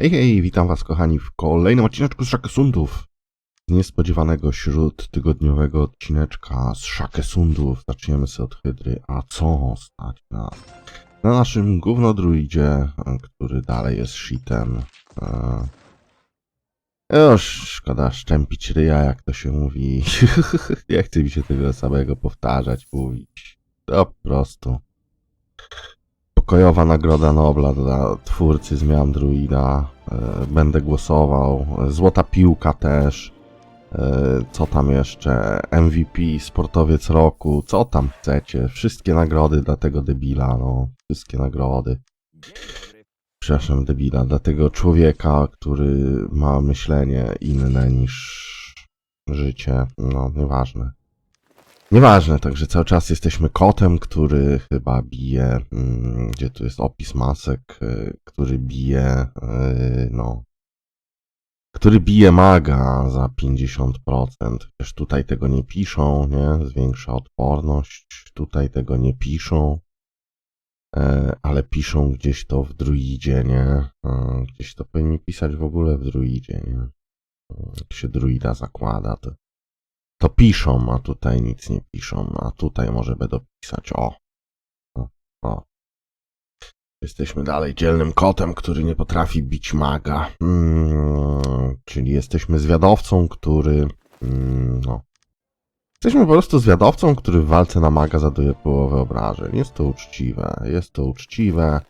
Hej, hej, witam was kochani w kolejnym odcineczku z Szakesundów. Z niespodziewanego śródtygodniowego odcineczka z Szakesundów. Zaczniemy sobie od Hydry. A co stać na, na naszym gównodruidzie, który dalej jest shitem. E, Już szkoda szczępić ryja, jak to się mówi. Nie chce mi się tego samego powtarzać, mówić. Po prostu pokojowa nagroda Nobla dla twórcy zmian druida. E, Będę głosował. Złota piłka też. E, Co tam jeszcze? MVP, sportowiec roku. Co tam chcecie? Wszystkie nagrody dla tego debila, no. Wszystkie nagrody. Przepraszam, debila. Dla tego człowieka, który ma myślenie inne niż życie. No, nieważne. Nieważne, także cały czas jesteśmy kotem, który chyba bije, mm, gdzie tu jest opis masek, y, który bije, y, no, który bije maga za 50%. Też tutaj tego nie piszą, nie? Zwiększa odporność. Tutaj tego nie piszą. E, ale piszą gdzieś to w druidzie, nie? E, Gdzieś to powinni pisać w ogóle w druidzie, nie? E, Jak się druida zakłada, to to piszą, a tutaj nic nie piszą, a tutaj może będą pisać, o, o, o. Jesteśmy dalej dzielnym kotem, który nie potrafi bić maga, mm, czyli jesteśmy zwiadowcą, który, mm, no, jesteśmy po prostu zwiadowcą, który w walce na maga zaduje połowę obrażeń. Jest to uczciwe, jest to uczciwe,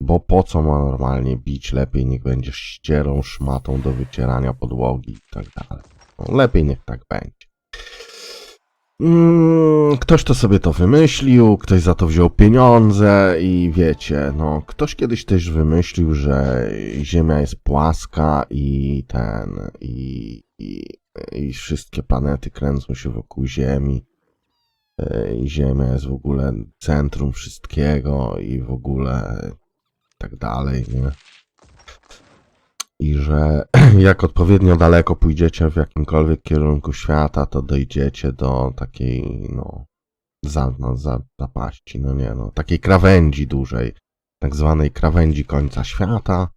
bo po co ma normalnie bić, lepiej niech będzie ścierą, szmatą do wycierania podłogi i tak dalej. No, lepiej niech tak będzie. Mm, Ktoś to sobie to wymyślił, ktoś za to wziął pieniądze i wiecie, no, ktoś kiedyś też wymyślił, że Ziemia jest płaska i ten, i, i, i wszystkie planety kręcą się wokół Ziemi. e, I Ziemia jest w ogóle centrum wszystkiego i w ogóle tak dalej, nie? I że jak odpowiednio daleko pójdziecie w jakimkolwiek kierunku świata, to dojdziecie do takiej, no, za, no, za, zapaści, no nie, no, takiej krawędzi dużej, tak zwanej krawędzi końca świata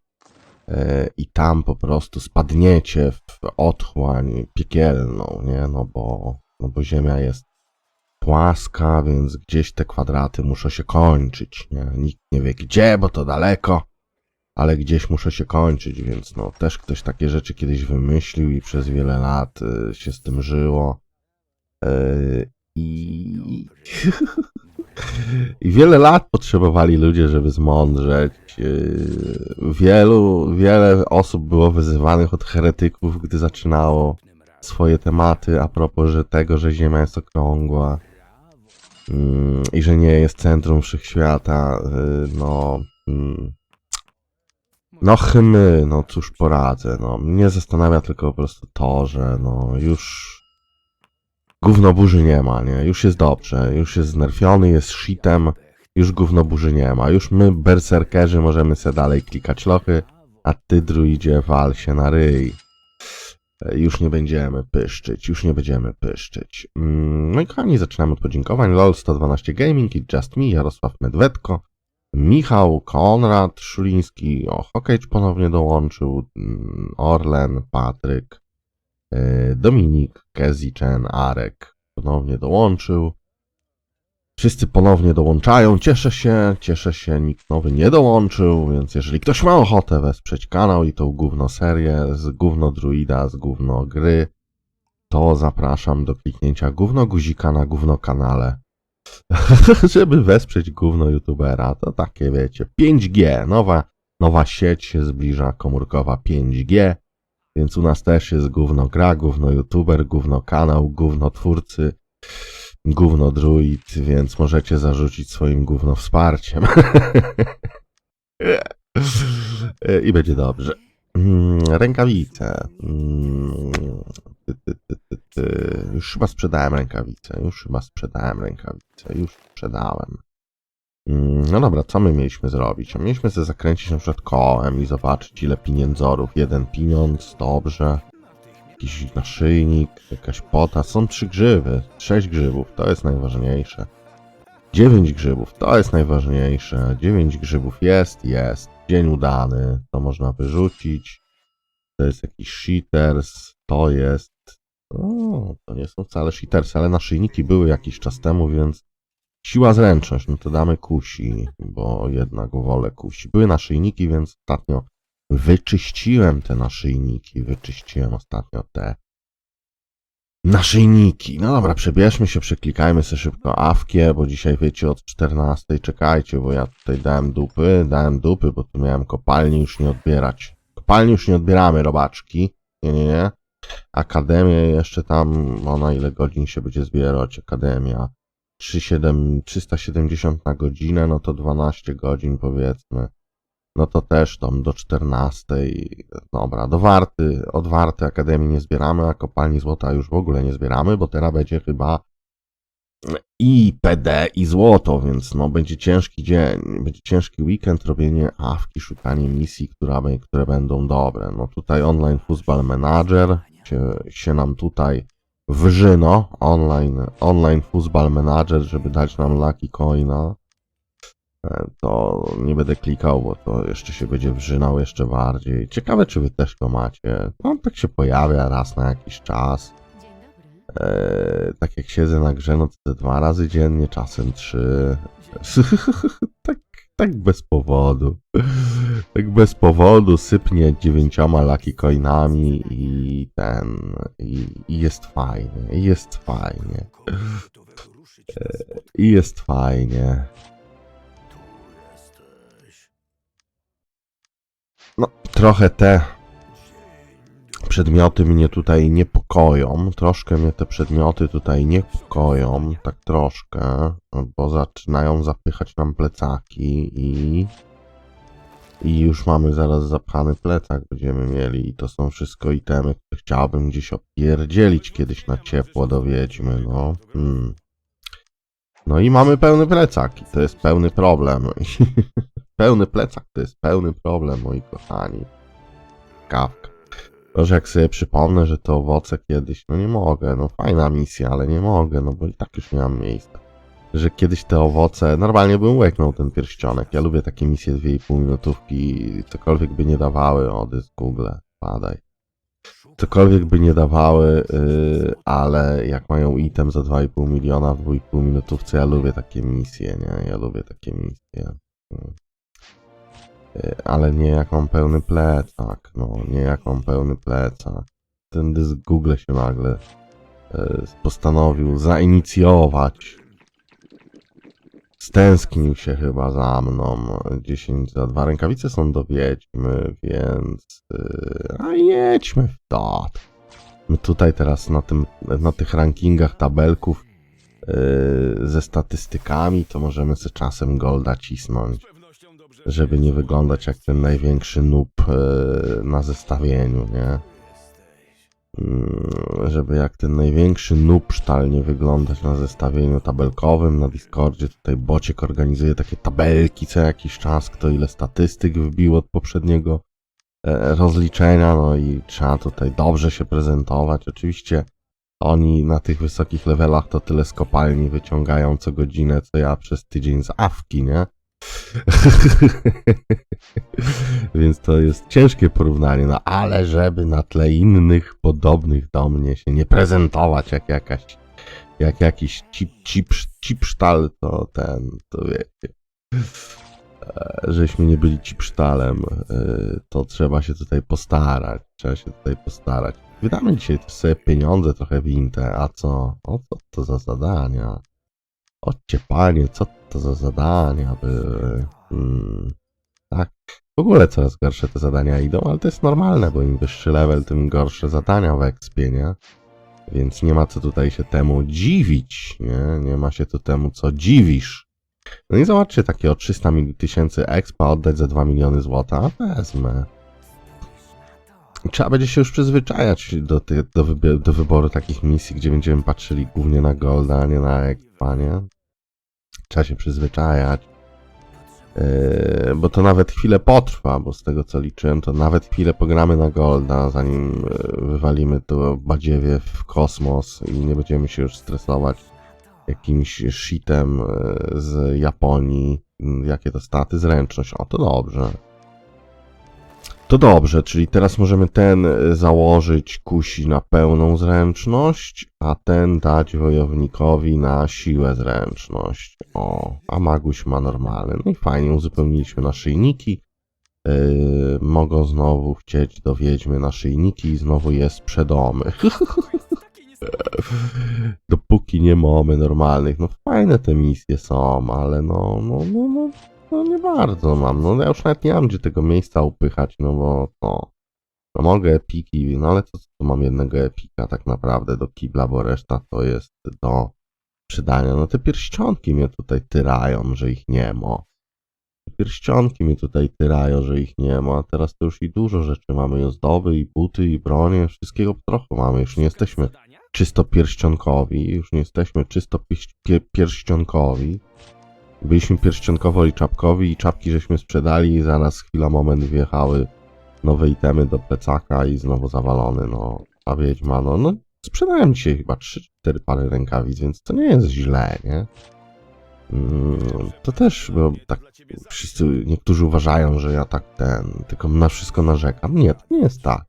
e, i tam po prostu spadniecie w otchłań piekielną, nie, no bo, no bo Ziemia jest płaska, więc gdzieś te kwadraty muszą się kończyć, nie, nikt nie wie gdzie, bo to daleko ale gdzieś muszę się kończyć, więc no też ktoś takie rzeczy kiedyś wymyślił i przez wiele lat y, się z tym żyło. Y, I... I wiele lat potrzebowali ludzie, żeby zmądrzeć. Y, Wielu, wiele osób było wyzywanych od heretyków, gdy zaczynało swoje tematy a propos że tego, że Ziemia jest okrągła mm, i że nie jest centrum wszechświata. y, No, mm, no chymy, no cóż poradzę, no. Mnie zastanawia tylko po prostu to, że no już gówno burzy nie ma, nie? Już jest dobrze, już jest znerfiony, jest shitem, już gówno burzy nie ma. Już my, berserkerzy, możemy se dalej klikać lochy, a ty, druidzie, wal się na ryj. Już nie będziemy pyszczyć, już nie będziemy pyszczyć. Mm, No i kochani, zaczynamy od podziękowań. LOL 112 Gaming i Just Me, Jarosław Medwedko. Michał, Konrad Szuliński, o, Hokejcz ponownie dołączył, mm, Orlen, Patryk, y, Dominik, Keziczen, Arek ponownie dołączył. Wszyscy ponownie dołączają, cieszę się, cieszę się, nikt nowy nie dołączył, więc jeżeli ktoś ma ochotę wesprzeć kanał i tą gówno serię z gówno druida, z gówno gry, to zapraszam do kliknięcia gówno guzika na gówno kanale. żeby wesprzeć gówno youtubera. To takie wiecie, 5G, nowa, nowa sieć się zbliża, komórkowa 5G, więc u nas też jest gówno gra, gówno youtuber, gówno kanał, gówno twórcy, gówno druid, więc możecie zarzucić swoim gówno wsparciem. I będzie dobrze. Mm, Rękawice. Już chyba sprzedałem rękawice. Już chyba sprzedałem rękawice. Już sprzedałem. Mm, No dobra, co my mieliśmy zrobić? A Mieliśmy sobie zakręcić na przykład kołem i zobaczyć ile pieniędzorów. Jeden pieniądz, dobrze. Jakiś naszyjnik, jakaś pota. Są trzy grzywy. Sześć grzybów, to jest najważniejsze. Dziewięć grzybów, to jest najważniejsze. Dziewięć grzybów jest, jest. dzień udany, to można wyrzucić. To jest jakiś cheaters, to jest... O, to nie są wcale cheaters, ale naszyjniki były jakiś czas temu, więc siła zręczność, no to damy kusi, bo jednak wolę kusi. Były naszyjniki, więc ostatnio wyczyściłem te naszyjniki, wyczyściłem ostatnio te naszyjniki. No dobra, przebierzmy się, przeklikajmy sobie szybko awkie, bo dzisiaj wiecie od 14 czekajcie, bo ja tutaj dałem dupy, dałem dupy, bo tu miałem kopalni już nie odbierać. Kopalni już nie odbieramy, robaczki. Nie, nie, nie. Akademię jeszcze tam, no na ile godzin się będzie zbierać Akademia? 37, 370 na godzinę, no to 12 godzin powiedzmy. No to też tam do 14. Dobra, do warty, od warty Akademii nie zbieramy, a kopalni złota już w ogóle nie zbieramy, bo teraz będzie chyba i PD i złoto, więc no będzie ciężki dzień, będzie ciężki weekend, robienie awki, szukanie misji, które będą dobre. No tutaj online Football Manager się, się nam tutaj wrzyno, online, online Football Manager, żeby dać nam Lucky Coina. E, To nie będę klikał, bo to jeszcze się będzie wrzynał jeszcze bardziej. Ciekawe, czy wy też go macie. On tak się pojawia raz na jakiś czas. Eee, tak jak siedzę na grze, no to te dwa razy dziennie, czasem trzy. tak, tak bez powodu. Tak bez powodu sypnie dziewięcioma lucky coinami i ten. I, i jest fajnie. I jest fajnie. Eee, I jest fajnie. No, trochę te przedmioty mnie tutaj niepokoją. Troszkę mnie te przedmioty tutaj niepokoją, tak troszkę, bo zaczynają zapychać nam plecaki i. I już mamy zaraz zapchany plecak będziemy mieli i to są wszystko itemy, które chciałbym gdzieś opierdzielić kiedyś na ciepło do wiedźmy, no. Hmm. No i mamy pełny plecak i to jest pełny problem. pełny plecak to jest pełny problem, moi kochani. Kawka. To, jak sobie przypomnę, że te owoce kiedyś, no nie mogę, no fajna misja, ale nie mogę, no bo i tak już nie mam miejsca. Że kiedyś te owoce, normalnie bym łeknął ten pierścionek. Ja lubię takie misje 2,5 minutówki, cokolwiek by nie dawały, ody z Google, padaj. Cokolwiek by nie dawały, yy, ale jak mają item za 2,5 miliona w 2,5 minutówce, ja lubię takie misje, nie? Ja lubię takie misje. Yy, Ale nie jak mam pełny plecak, no, nie jak mam pełny plecak. Ten dysk Google się nagle yy, postanowił zainicjować. Stęsknił się chyba za mną. 10 za 2 rękawice są do wiedźmy, więc. Yy, a jedźmy w to. My tutaj teraz na, tym, na tych rankingach tabelków yy, ze statystykami, to możemy sobie czasem golda cisnąć żeby nie wyglądać jak ten największy noob e, na zestawieniu, nie? Mm, Żeby jak ten największy noob sztal nie wyglądać na zestawieniu tabelkowym na Discordzie. Tutaj Bociek organizuje takie tabelki co jakiś czas, kto ile statystyk wbił od poprzedniego e, rozliczenia, no i trzeba tutaj dobrze się prezentować. Oczywiście oni na tych wysokich levelach to tyle z kopalni wyciągają co godzinę, co ja przez tydzień z awki, nie? Więc to jest ciężkie porównanie, no ale żeby na tle innych podobnych do mnie się nie prezentować jak jakaś, jak jakiś cip, cip, to ten, to wiecie, e, żeśmy nie byli cipsztalem, e, to trzeba się tutaj postarać, trzeba się tutaj postarać. Wydamy dzisiaj sobie pieniądze trochę w Inte, a co? O co to za zadania? Ocie panie, co to za zadania były? Hmm. Tak. W ogóle coraz gorsze te zadania idą, ale to jest normalne, bo im wyższy level, tym gorsze zadania w expie, nie? Więc nie ma co tutaj się temu dziwić, nie? Nie ma się tu temu co dziwisz. No i zobaczcie, takie o 300 mil- tysięcy expa oddać za 2 miliony złota, wezmę. Trzeba będzie się już przyzwyczajać do, ty, do wyboru takich misji, gdzie będziemy patrzyli głównie na golda, a nie na expa, nie? Trzeba się przyzwyczajać. Yy, bo to nawet chwilę potrwa, bo z tego co liczyłem, to nawet chwilę pogramy na Golda, zanim yy, wywalimy to badziewie w kosmos i nie będziemy się już stresować jakimś shitem yy, z Japonii. Jakie to staty? Zręczność. O, to dobrze. To dobrze, czyli teraz możemy ten y, założyć kusi na pełną zręczność, a ten dać wojownikowi na siłę zręczność. O, a Maguś ma normalny. No i fajnie, uzupełniliśmy naszyjniki. Yy, mogą znowu chcieć do wiedźmy naszyjniki i znowu je sprzedomy. Dopóki nie mamy normalnych, no fajne te misje są, ale no, no, no, no, no nie bardzo mam. No ja już nawet nie mam gdzie tego miejsca upychać, no bo to. No mogę epiki, no ale to, to mam jednego epika tak naprawdę do kibla, bo reszta to jest do przydania. No te pierścionki mnie tutaj tyrają, że ich nie ma. Te pierścionki mnie tutaj tyrają, że ich nie ma. Teraz to już i dużo rzeczy mamy, i ozdoby, i buty, i bronie, wszystkiego po trochu mamy. Już nie jesteśmy czysto pierścionkowi, już nie jesteśmy czysto pierścionkowi. Byliśmy pierścionkowo i czapkowi i czapki żeśmy sprzedali i zaraz chwila, moment wjechały nowe itemy do plecaka i znowu zawalony, no. A wiedźma, no, no sprzedałem dzisiaj chyba 3-4 pary rękawic, więc to nie jest źle, nie? Mm, to też, bo tak wszyscy, niektórzy uważają, że ja tak ten, tylko na wszystko narzekam. Nie, to nie jest tak.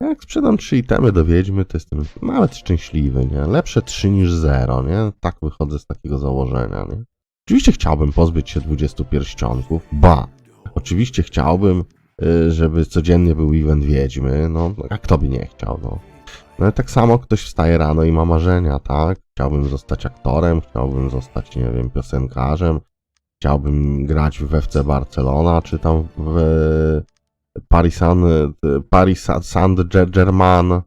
Jak sprzedam trzy itemy do wiedźmy, to jestem nawet szczęśliwy, nie? Lepsze 3 niż 0, nie? Tak wychodzę z takiego założenia, nie? Oczywiście chciałbym pozbyć się 20 pierścionków, ba! Oczywiście chciałbym, y, żeby codziennie był event wiedźmy, no, a kto by nie chciał, no. No tak samo ktoś wstaje rano i ma marzenia, tak? Chciałbym zostać aktorem, chciałbym zostać, nie wiem, piosenkarzem, chciałbym grać w FC Barcelona, czy tam w Paris Saint, Paris Saint-Germain.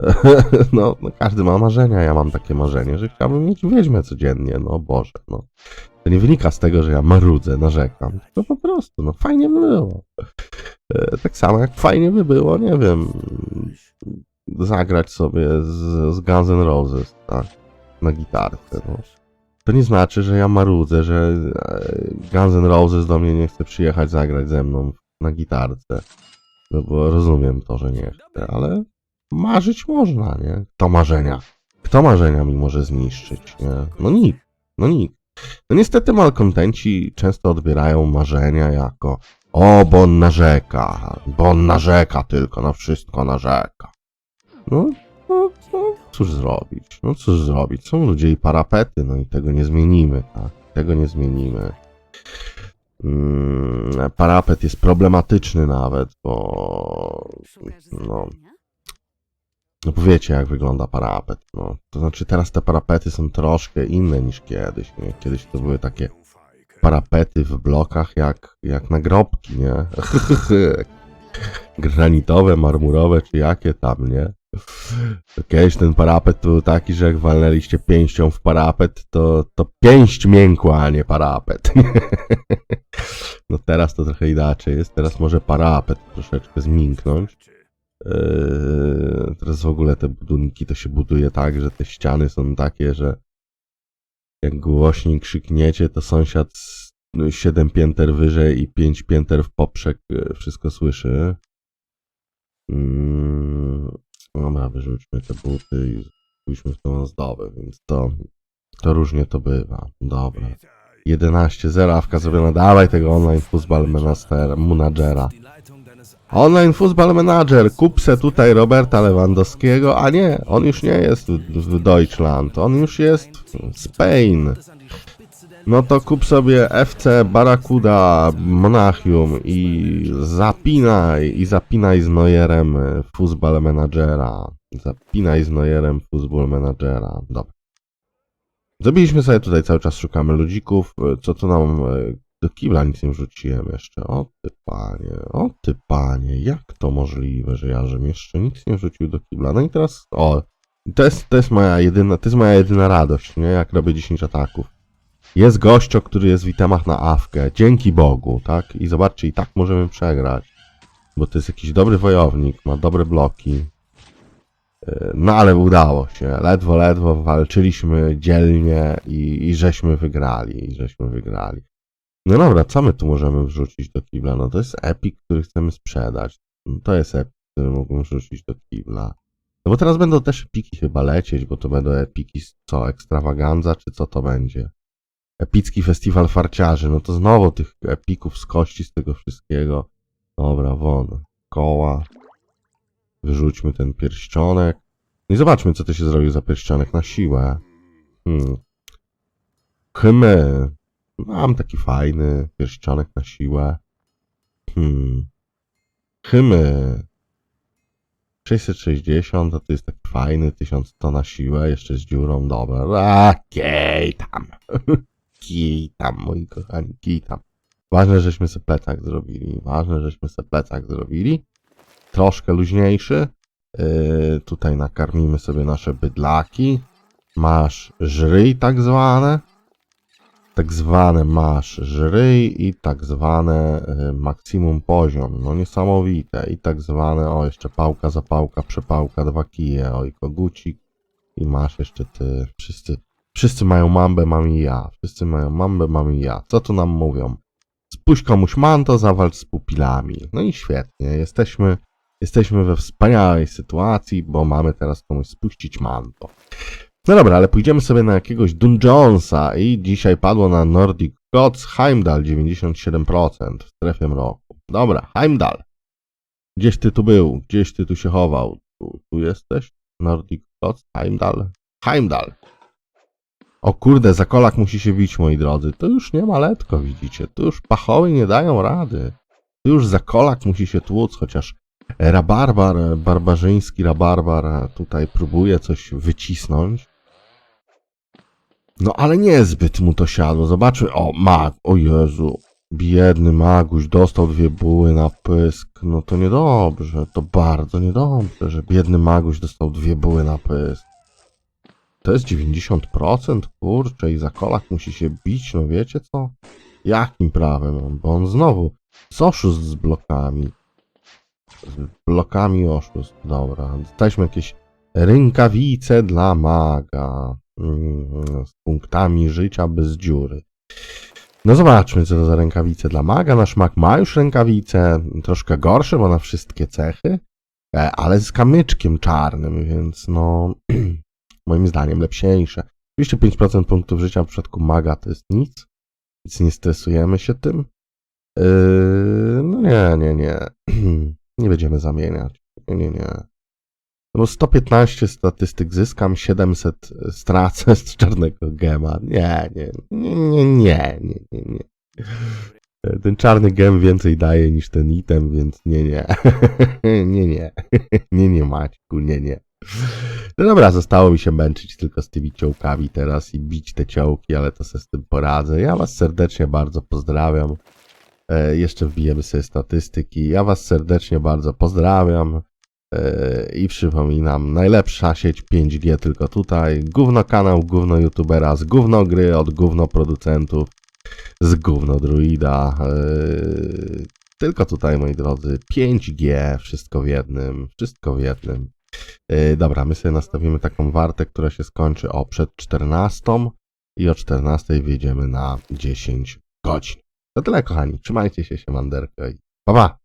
No, no, każdy ma marzenia, ja mam takie marzenie, że chciałbym mieć wiedźmę codziennie, no Boże, no. To nie wynika z tego, że ja marudzę, narzekam, to po prostu, no fajnie by było. E, Tak samo jak fajnie by było, nie wiem, zagrać sobie z, z Guns N' Roses, tak, na gitarce, no. To nie znaczy, że ja marudzę, że e, Guns N' Roses do mnie nie chce przyjechać zagrać ze mną na gitarce. No bo rozumiem to, że nie chce, ale marzyć można, nie? Kto marzenia? Kto marzenia mi może zniszczyć, nie? No nikt, no nikt. No niestety malkontenci często odbierają marzenia jako o, bo on narzeka, bo on narzeka tylko, na wszystko narzeka. No, no, no, cóż zrobić, no cóż zrobić, są ludzie i parapety, no i tego nie zmienimy, tak? Tego nie zmienimy. Mm, parapet jest problematyczny nawet, bo no, no bo wiecie jak wygląda parapet, no. To znaczy teraz te parapety są troszkę inne niż kiedyś, nie? Kiedyś to były takie parapety w blokach jak, jak nagrobki, nie? Granitowe, marmurowe czy jakie tam, nie? Kiedyś ten parapet był taki, że jak walnęliście pięścią w parapet, to, to pięść miękła, a nie parapet. No teraz to trochę inaczej jest. Teraz może parapet troszeczkę zmięknąć. Yy, teraz w ogóle te budynki to się buduje tak, że te ściany są takie, że jak głośniej krzykniecie, to sąsiad z 7 pięter wyżej i 5 pięter w poprzek yy, wszystko słyszy. Mm, Dobra, wyrzućmy te buty i pójdźmy w tą ozdobę, więc to, to różnie to bywa. Dobra. 11-0, awka zrobiona. Dawaj tego online football menadżera. Online football manager, kup se tutaj Roberta Lewandowskiego, a nie, on już nie jest w, Deutschland, on już jest w Spain. No to kup sobie FC Barracuda Monachium i zapinaj, i zapinaj z Neuerem e, football managera. Zapinaj z Neuerem football managera. Dobra. Zrobiliśmy sobie tutaj cały czas szukamy ludzików. Co tu nam e, do kibla nic nie wrzuciłem jeszcze. O ty panie, o ty panie, jak to możliwe, że ja żem jeszcze nic nie wrzucił do kibla. No i teraz, o, to jest, to jest moja jedyna, to jest moja jedyna radość, nie? Jak robię 10 ataków. Jest gościo, który jest w itemach na awkę, dzięki Bogu, tak? I zobaczcie, i tak możemy przegrać. Bo to jest jakiś dobry wojownik, ma dobre bloki. Yy, No ale udało się, ledwo, ledwo walczyliśmy dzielnie i, i żeśmy wygrali, i żeśmy wygrali. No dobra, co my tu możemy wrzucić do kibla? No to jest epic, który chcemy sprzedać. No to jest epic, który mógłbym wrzucić do kibla. No bo teraz będą też epiki chyba lecieć, bo to będą epiki z co, ekstrawaganza, czy co to będzie? Epicki festiwal farciarzy, no to znowu tych epików z kości, z tego wszystkiego. Dobra, won. dookoła. Wyrzućmy ten pierścionek. No i zobaczmy, co to się zrobił za pierścionek na siłę. Hmm. Chymy. Mam taki fajny pierścionek na siłę. Hmm. Chymy. 660, a to jest taki fajny, 1100 na siłę, jeszcze z dziurą, dobra. A, kij tam. Kij tam, moi kochani, kij tam. Ważne, żeśmy sobie plecak zrobili. Ważne, żeśmy sobie plecak zrobili. Troszkę luźniejszy. Yy, tutaj nakarmimy sobie nasze bydlaki. Masz żryj tak zwane. Tak zwane masz żryj i tak zwane yy, maksimum poziom. No niesamowite. I tak zwane, o jeszcze pałka, zapałka, przepałka, dwa kije, oj kogucik. I masz jeszcze ty. Wszyscy, wszyscy mają mambę, mam i ja. Wszyscy mają mambę, mam i ja. Co tu nam mówią? Spuść komuś manto, zawalcz z pupilami. No i świetnie, jesteśmy, jesteśmy we wspaniałej sytuacji, bo mamy teraz komuś spuścić manto. No dobra, ale pójdziemy sobie na jakiegoś Dungeonsa i dzisiaj padło na Nordic Gods Heimdall 97% w strefie mroku. Dobra, Heimdall. Gdzieś ty tu był, gdzieś ty tu się chował. Tu, tu jesteś? Nordic Gods Heimdall? Heimdall. O kurde, zakolak musi się bić, moi drodzy. To już nie ma letko, widzicie. Tu już pachoły nie dają rady. Tu już zakolak musi się tłuc, chociaż rabarbar, barbarzyński rabarbar tutaj próbuje coś wycisnąć. No ale niezbyt mu to siadło. Zobaczmy. O, mag. O Jezu. Biedny maguś dostał dwie buły na pysk. No to niedobrze. To bardzo niedobrze, że biedny maguś dostał dwie buły na pysk. To jest 90%, kurczę, i zakolak musi się bić, no wiecie co? Jakim prawem? Bo on znowu z oszust z blokami. Z blokami oszust, dobra. Dostaliśmy jakieś rękawice dla maga. Mm, z punktami życia bez dziury. No zobaczmy, co to za rękawice dla maga. Nasz mag ma już rękawice, troszkę gorsze, bo na wszystkie cechy, e, ale z kamyczkiem czarnym, więc no... moim zdaniem lepsieńsze. Oczywiście 5% punktów życia w przypadku maga to jest nic, więc nie stresujemy się tym. Yy, no nie, nie, nie. nie będziemy zamieniać. Nie, nie, nie. No bo 115 statystyk zyskam, 700 stracę z czarnego gema. Nie, nie, nie, nie, nie, nie, nie, nie. Ten czarny gem więcej daje niż ten item, więc nie, nie. nie, nie. nie, nie, Maćku, nie, nie. No dobra, zostało mi się męczyć tylko z tymi ciołkami teraz i bić te ciołki, ale to sobie z tym poradzę. Ja was serdecznie bardzo pozdrawiam. E, jeszcze wbijemy sobie statystyki. Ja was serdecznie bardzo pozdrawiam. E, I przypominam, najlepsza sieć 5G tylko tutaj. Gówno kanał, gówno youtubera, z gówno gry od gówno producentów, z gówno druida. E, tylko tutaj, moi drodzy, 5G, wszystko w jednym, wszystko w jednym. Yy, dobra, my sobie nastawimy taką wartę, która się skończy o przed 14 i o 14 wyjdziemy na 10 godzin. To tyle, kochani. Trzymajcie się, siemanderko i pa pa!